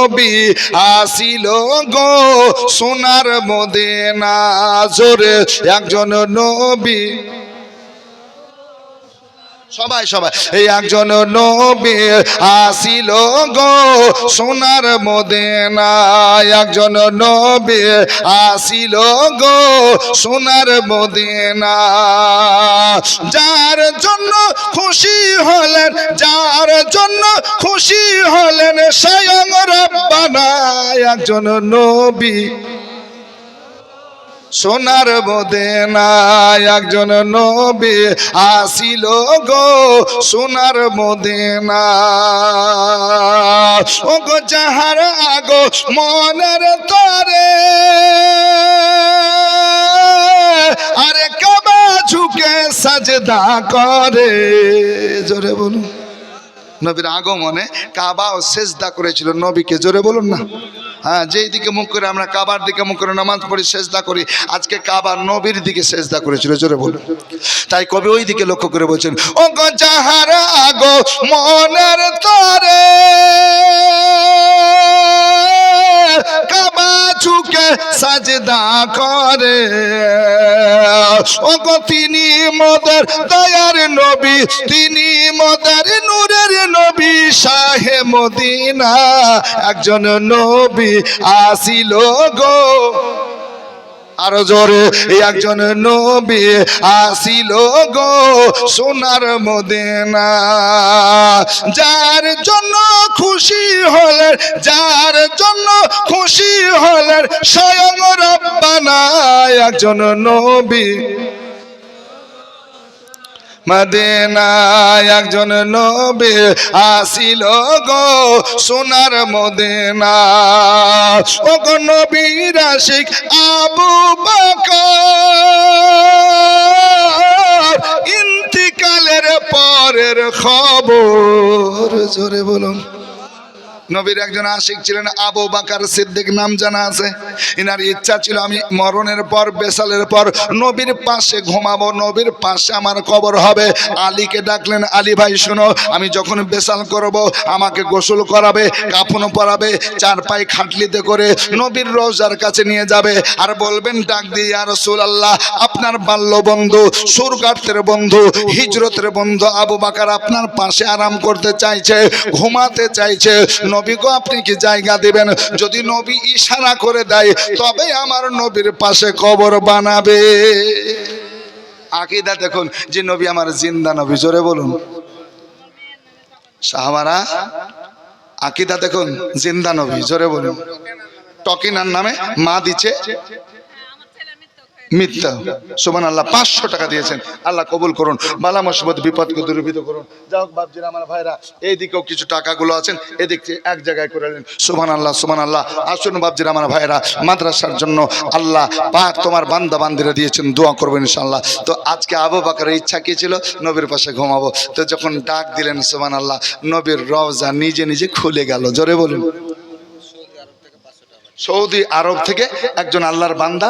নবী আসিল গো সোনার মদিনা। জোরে, একজন নবী। সবাই সবাই, এই একজন নবী আসিল গো সোনার মদিনায় একজন নবী আসিল গো সোনার মদিনা। যার জন্য খুশি হলেন, যার জন্য খুশি হলেন স্বয়ং রব্বানা একজন নবী। সোনার মদিনায় একজন নবী আসিল গো সোনার মদিনা ও গো যাহার আগো মনের তরে আরে কাবা ঝুঁকে সাজদা করে। জোরে বলুন। নবীর আগমনে কাবা ও সেজদা করেছিল। নবীকে জোরে বলুন না। হ্যাঁ যেই দিকে মুখ করে আমরা কাবার দিকে মুখ করে নামাজ পড়ি, সেজদা করি, আজকে কাবার নবীর দিকে সেজদা করেছিল, জোরে বলুন। তাই কবি ওই দিকে লক্ষ্য করে বলছেন ও গো যাহার আগো মনের তরে, কাবা ঝুঁকে সাজদা করে। তিনি মদের দয়ার নবী, তিনি মদের নূরের নবী, শাহে মদিনা। একজন নবী আসিল গো। আরও জোরে একজন নবী আসিল গো সোনার মদিনা। যার জন্য খুশি হলেন, যার জন্য খুশি হলেন, স্বয়ং রব্বানা একজন নবী। মদিনায় একজন নবী আসিল গো সোনার মদিনা ও গো নবীর আশিক আবু বকর, ইন্তিকালের পরের খবর। জোরে বলুন। নবীর একজন আশিক ছিলেন আবু বাকার সিদ্দিক, নাম জানা আছে। এনার ইচ্ছা ছিল আমি মরণের পর, বেসালের পর নবীর পাশে ঘুমাবো, নবীর পাশে আমার কবর হবে। আলীকে ডাকলেন, আলী ভাই, শোনো, আমি যখন বেসাল করব, আমাকে গোসল করাবে, কাফন পরাবে চার পায়ে খাটলিতে করে নবীর রোজার কাছে নিয়ে যাবে। আর বলবেন, ডাক দিয়ে আর আল্লাহ আপনার বাল্য বন্ধু সুরগার্থের বন্ধু, হিজরতের বন্ধু আবু বাকার আপনার পাশে আরাম করতে চাইছে, ঘুমাতে চাইছে। নবীকে আপনি কি জায়গা দেবেন? যদি নবী ইশারা করে দেয়, তবে আমার নবীর পাশে কবর বানাবে। আকিদা দেখুন, যে নবী আমার জিন্দা নবী, জোরে বলুন। সাহাবারা, আকিদা দেখুন, জিন্দা নবী, জোরে বলুন। টকিনার নামে মা দিচ্ছে মিথ্যা। সুমান আল্লাহ পাঁচশো টাকা দিয়েছেন। আল্লাহ কবুল করুন, বালা মুসিবত বিপদকে দূরীভূত করুন। যা হোক বাপজির, আমার ভাইরা, এইদিকেও কিছু টাকাগুলো আছেন, এদিক থেকে এক জায়গায় করে নেন। সুমান আল্লাহ সুমান আল্লাহ আসুন বাপজির, আমার ভাইরা, মাদ্রাসার জন্য আল্লাহ পাক তোমার বান্দা বান্দিরা দিয়েছেন, দোয়া করবেন ইনশাল্লাহ তো আজকে আবু বাকারের ইচ্ছা কী ছিল? নবীর পাশে ঘুমাবো। তো যখন ডাক দিলেন সুমান আল্লাহ নবীর রওজা নিজে নিজে খুলে গেল। জোরে বলুন। সৌদি আরব থেকে একজন আল্লাহর বান্দা